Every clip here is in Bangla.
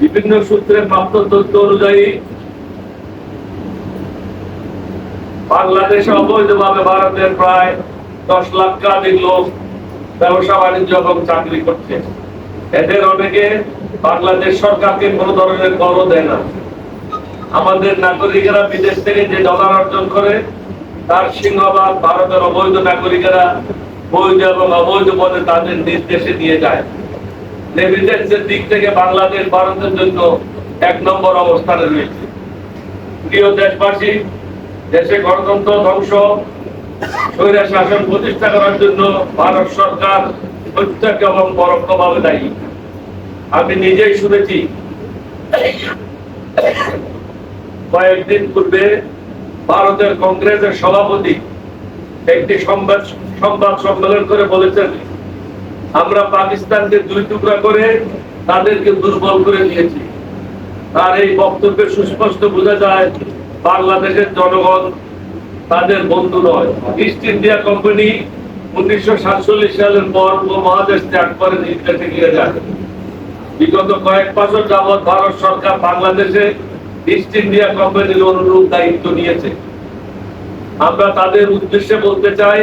বিভিন্ন সূত্রে প্রাপ্ত তথ্য অনুযায়ী বাংলাদেশে অবৈধভাবে ভারতের প্রায় দশ লাখাধিক লোক ব্যবসা বাণিজ্য এবং চাকরি করছে। এদের অনেকে বাংলাদেশ সরকারকে কোনো ধরনের করও দেয় না। আমাদের নাগরিকেরা বিদেশ থেকে যে ডলার অর্জন করে, তার সিংহভাগ ভারতের অবৈধ নাগরিকেরা বৈধ এবং অবৈধ পদে তাদের নিজ দেশে নিয়ে যায়। রেমিটেন্সের দিক থেকে বাংলাদেশ ভারতের জন্য এক নম্বর অবস্থানে রয়েছে। প্রিয় দেশবাসী, দেশে গণতন্ত্র ধ্বংস, স্বৈরা শাসন প্রতিষ্ঠা করার জন্য ভারত সরকার প্রত্যক্ষ এবং পরোক্ষভাবে দায়ী। আমি নিজেই শুনেছি, কয়েকদিন পূর্বে ভারতের কংগ্রেসের সভাপতি একটি সংবাদ সংবাদ সম্মেলন করে বলেছেন আমরা পাকিস্তানকে দুই টুকরা করে তাদেরকে দুর্বল করে দিয়েছি। তার এই বক্তব্যে সুস্পষ্ট বোঝা যায়, বাংলাদেশের জনগণ তাদের বন্ধু নয়। ইস্ট ইন্ডিয়া কোম্পানি উনিশশো সাতচল্লিশ সালের পর উপমহাদেশ ত্যাগ করে নিজ দেশে গিয়ে যায়। বিগত কয়েক বছর যাবৎ ভারত সরকার বাংলাদেশে ইস্ট ইন্ডিয়া কোম্পানির অনুরূপ দায়িত্ব নিয়েছে। আমরা তাদের উদ্দেশ্যে বলতে চাই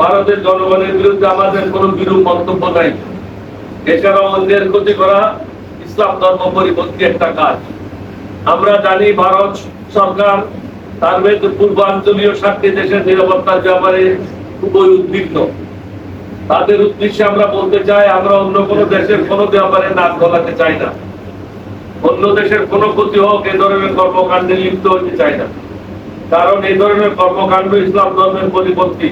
ভারতের জনগণের বিরুদ্ধে আমাদের কোনো বিরূপ মন্তব্য নাই। এছাড়াও অন্যের ক্ষতি করা ইসলাম ধর্ম পরিপন্থী একটা কাজ। আমরা জানি ভারত সরকার তার পূর্বাঞ্চলীয় সাতটি দেশের নিরাপত্তার ব্যাপারে খুবই উদ্বিগ্ন। তাদের উদ্দেশ্যে আমরা বলতে চাই, আমরা অন্য কোনো দেশের কোনো ব্যাপারে নাক গলাতে চাই না। অন্য দেশের কোনো ক্ষতি হোক, এ ধরনের কর্মকাণ্ডে লিপ্ত হতে চাই না। কারণ এই ধরনের কর্মকাণ্ড ইসলাম ধর্মের পরিপন্থী।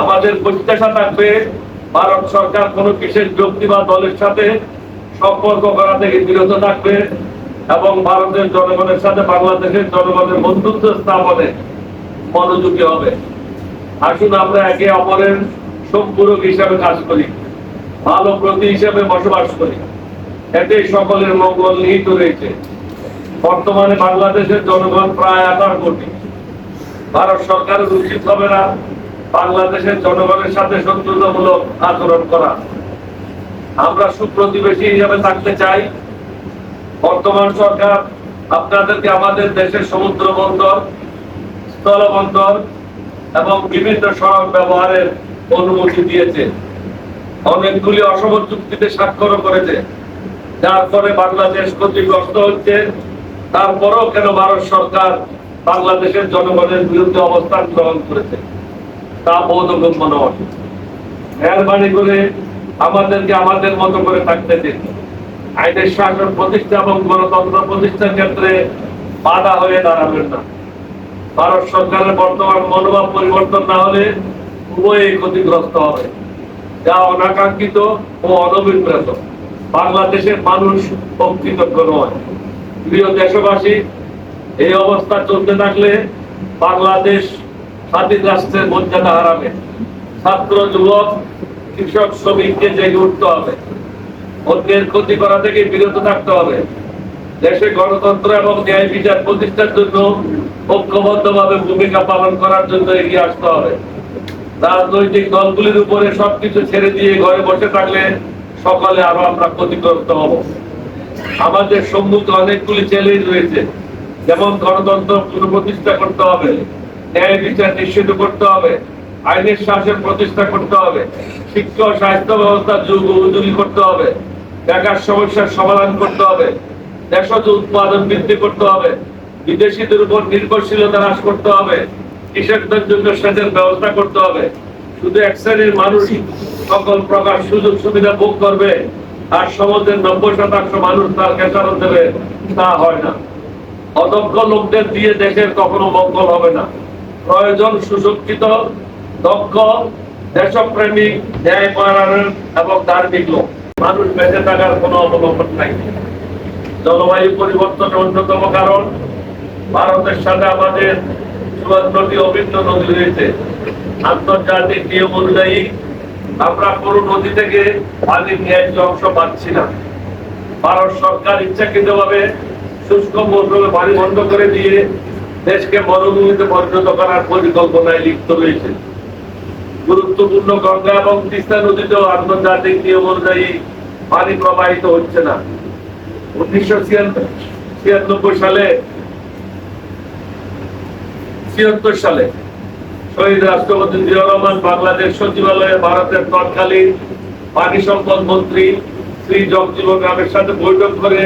আমাদের প্রত্যাশা থাকবে ভারত সরকার কোন বিশেষ ব্যক্তি বা দলের সাথে সম্পর্ক করা থেকে বিরত থাকবে এবং ভারতের জনগণের সাথে বাংলাদেশের জনগণের বন্ধুত্ব স্থাপনে মনোযোগী হবে। আসুন আমরা একে অপরের সম্পূরক হিসাবে কাজ করি, ভালো প্রতি হিসাবে বসবাস করি। এতে সকলের মঙ্গল নিহিত রয়েছে। বর্তমানে বাংলাদেশের জনগণ প্রায় আঠারো কোটি। ভারত সরকারের উচিত হবে না। বাংলাদেশের জনগণের সাথে শত্রুতামূলক আচরণ করা। আমরা সুপ্রতিবেশী হিসাবে থাকতে চাই। বর্তমান সরকার আপনাদেরকে আমাদের দেশের সমুদ্র বন্দর, স্থলবন্দর এবং বিভিন্ন সড়ক ব্যবহারের অনুমতি দিয়েছে। অনেকগুলি অসম চুক্তিতে স্বাক্ষরও করেছে। যার ফলে বাংলাদেশ ক্ষতিগ্রস্ত হচ্ছে। তারপরেও কেন ভারত সরকার বাংলাদেশের জনগণের বিরুদ্ধে অবস্থান গ্রহণ করেছে? তা বোধগম্য মেহরবানি করে আমাদেরকে আমাদের মতো করে থাকতে দিন আইনের শাসন প্রতিষ্ঠা এবং গণতন্ত্র প্রতিষ্ঠার ক্ষেত্রে বাধা হয়ে দাঁড়াবেন না। ভারত সরকারের বর্তমান মনোভাব পরিবর্তন না হলে উভয়ই ক্ষতিগ্রস্ত হবে। যা অনাকাঙ্ক্ষিত ও অনভিপ্রেত। বাংলাদেশের মানুষ অকৃতজ্ঞ নয়। প্রিয় দেশবাসী, এই অবস্থা চলতে থাকলে বাংলাদেশ রাষ্ট্রের মর্যাদা হারাবে। ছাত্র, যুবক, কৃষক, শ্রমিককে জেগে উঠতে হবে। অন্যের ক্ষতি করা থেকে বিরত থাকতে হবে। দেশে গণতন্ত্র এবং ন্যায় বিচার প্রতিষ্ঠার জন্য ঐক্যবদ্ধভাবে ভূমিকা পালন করার জন্য এগিয়ে আসতে হবে। রাজনৈতিক দলগুলির উপরে সবকিছু ছেড়ে দিয়ে ঘরে বসে থাকলে সকালে আরও আমরা ক্ষতিগ্রস্ত হব। আমাদের সম্মুখে অনেকগুলি চ্যালেঞ্জ রয়েছে। যেমন গণতন্ত্র পুনঃপ্রতিষ্ঠা করতে হবে। ন্যায় বিচার নিশ্চিত করতে হবে, আইনের শাসন প্রতিষ্ঠা করতে হবে, শিক্ষা ও স্বাস্থ্য ব্যবস্থা যুগ উপযোগী করতে হবে, বেকার সমস্যার সমাধান করতে হবে, দেশজ উৎপাদন বৃদ্ধি করতে হবে, বিদেশিদের উপর নির্ভরশীলতা হ্রাস করতে হবে, কৃষকদের জন্য সেচের ব্যবস্থা করতে হবে, শুধু এক শ্রেণির মানুষ সকল প্রকার সুযোগ সুবিধা ভোগ করবে, আর সমাজের নব্বই শতাংশ মানুষ তার খেসারত দেবে, তা হয় না। অদক্ষ লোকদের দিয়ে দেশের কখনো মঙ্গল হবে না। প্রয়োজন সুশিক্ষিত, দক্ষ, দেশপ্রেমিক, ন্যায়পরায়ণ এবং ধার্মিক লোক। মানুষ বেঁচে থাকার কোনো অবলম্বন নাই। জলবায়ু পরিবর্তনের অন্যতম কারণ, ভারতের সাথে আমাদের চুয়ান্নটি অভিন্ন নদী রয়েছে। আন্তর্জাতিক নিয়ম অনুযায়ী, আমরা কোনো নদী থেকে পানির ন্যায্য অংশ পাচ্ছি না। ভারত সরকার ইচ্ছাকৃতভাবে শুষ্ক মৌসুমে পানি বন্ধ করে দিয়ে দেশকে মরুভূমিতে পরিণত করার পরিকল্পনায় লিপ্ত রয়েছে। গুরুত্বপূর্ণ গঙ্গা এবং তিস্তা নদীতেও আন্তর্জাতিক নিয়ম অনুযায়ী পানি প্রবাহিত হচ্ছে না। উনিশশো ছিয়ানব্বই সালে, ছিয়াত্তর সালে শহীদ রাষ্ট্রপতি জিয়াউর রহমান বাংলাদেশ সচিবালয়ে ভারতের তৎকালীন পানি সম্পদ মন্ত্রী শ্রী জগজীবন রামের সাথে বৈঠক করে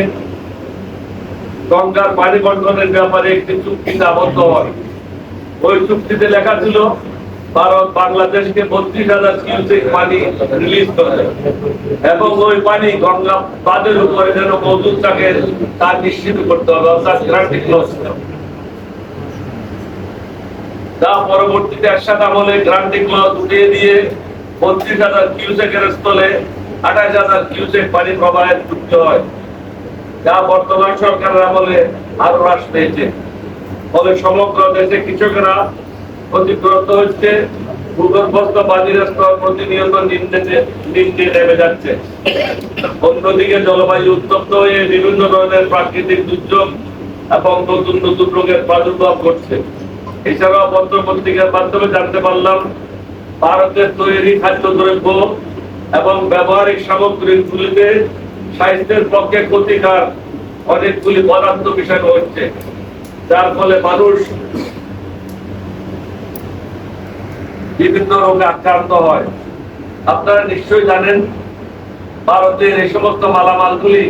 গঙ্গার পানি বন্টনের ব্যাপারে একটি চুক্তিতে আবদ্ধ হয়। ওই চুক্তিতে লেখা ছিল, ভারত বাংলাদেশকে বত্রিশ হাজার কিউসেক পানি রিলিজ করে এবং ওই পানি গঙ্গা বাঁধের উপরে যেন মজুদ থাকে, তা নিশ্চিত করতে হবে, অর্থাৎ গ্রান্টিং ক্লজ তা পরবর্তীতে একসাথে আমলে গ্রান্টিং ক্লজ উঠিয়ে দিয়ে বত্রিশ হাজার কিউসেকের স্থলে আঠাশ হাজার কিউসেক পানি প্রবাহের চুক্তি হয়। যা বর্তমান সরকারের আমলে আরও হ্রাস পেয়েছে। ফলে সমগ্র দেশে কৃষকেরা ক্ষতিগ্রস্ত হচ্ছে, ভূগর্ভস্থ বাজির স্তর প্রতিনিয়ত নিম্নে নেমে যাচ্ছে। অন্যদিকে জলবায়ু উত্তপ্ত হয়ে বিভিন্ন ধরনের প্রাকৃতিক দুর্যোগ এবং নতুন নতুন রোগের প্রাদুর্ভাব ঘটছে। এছাড়াও পত্র পত্রিকার মাধ্যমে জানতে পারলাম, ভারতের তৈরি খাদ্যদ্রব্য এবং ব্যবহারিক সামগ্রীগুলিতে স্বাস্থ্যের পক্ষে ক্ষতিকার অনেকগুলি পদার্থ মিশানো হচ্ছে। যার ফলে মানুষ বিভিন্ন রোগে আক্রান্ত হয়। আপনারা নিশ্চয়ই জানেন, ভারতের এই সমস্ত মালামালগুলি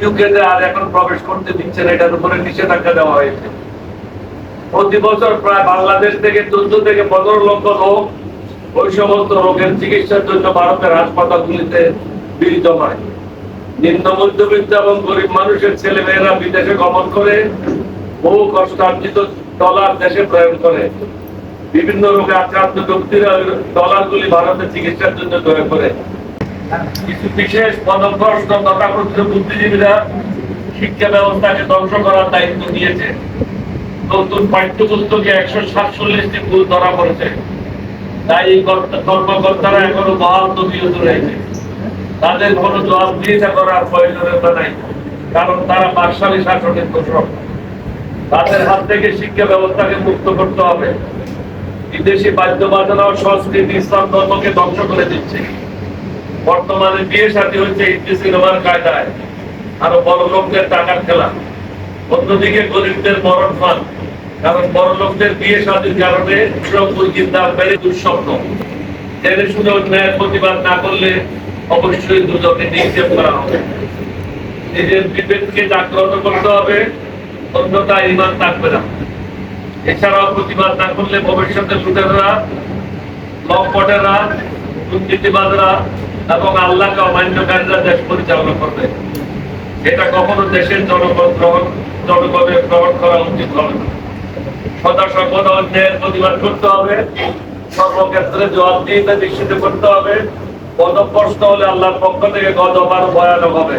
ইউকেতে আর এখন প্রবেশ করতে দিচ্ছে না, এটার উপরে নিষেধাজ্ঞা দেওয়া হয়েছে। প্রতি বছর প্রায় বাংলাদেশ থেকে চোদ্দ থেকে পনেরো লক্ষ লোক ওই সমস্ত রোগের চিকিৎসার জন্য ভারতের হাসপাতালগুলিতে ভিড় জমায় নিম্ন মধ্যবিত্ত এবং গরিব মানুষের ছেলে মেয়েরা বিদেশে গমন করে বহু কষ্টার্জিত ডলার দেশে প্রয়োগ করে। বিভিন্ন রোগে আক্রান্ত ব্যক্তিরা ডলারগুলি ভারতে চিকিৎসার জন্য প্রয়োগ করে। কিছু বিশেষ পদভ্রষ্ট তথাকথিত বুদ্ধিজীবীরা শিক্ষা ব্যবস্থাকে ধ্বংস করার দায়িত্ব নিয়েছে। নতুন পাঠ্যপুস্তকে একশো সাতচল্লিশটি ভুল ধরা পড়েছে। তাই এই কর্মকর্তারা এখনও বহাল তবিয়ত রয়েছে তাদের কোনো জবাবদিহিতা করার প্রয়োজনীয়তা নাই, কারণ তারা বাকশালী শাসনের দোষক তাদের হাত থেকে শিক্ষা ব্যবস্থাকে মুক্ত করতে হবে। বিদেশি বাদ্য বাজনা ও সংস্কৃতি ইসলাম ধর্মকে ধ্বংস করে দিচ্ছে। বর্তমানে বিয়ে শাদী হচ্ছে হিন্দি সিনেমার কায়দায়। আরও বড় লোকদের টাকার খেলা। অন্যদিকে গরিবদের মরণ ফান কারণ বড় লোকদের বিয়ে শাদীর কারণে মুরগির দাম বেড়ে দুঃস্বপ্ন। জেনে শুনে ন্যায়ের প্রতিবাদ না করলে অবশ্যই দুজনকে নিক্ষেপ করা হবে। নিজের বিবেককে জাগ্রত করতে হবে অন্যতা ইমান থাকবে না। এছাড়াও প্রতিবাদ না করলে ভবিষ্যতে লুটেরা, লম্পটেরা দুর্নীতিবাদরা এবং আল্লাহকে অমান্যকারীরা দেশ পরিচালনা করবে। এটা কখনো দেশের জনগণ গ্রহণ জনগণের গ্রহণ করা উচিত হবে না। সদা সর্বদা অন্যায়ের প্রতিবাদ করতে হবে, সর্বক্ষেত্রে জবাবদিহিতা নিশ্চিত করতে হবে। পদপ্রস্ত হলে আল্লাহর পক্ষ থেকে গজব ভয়ানক হবে।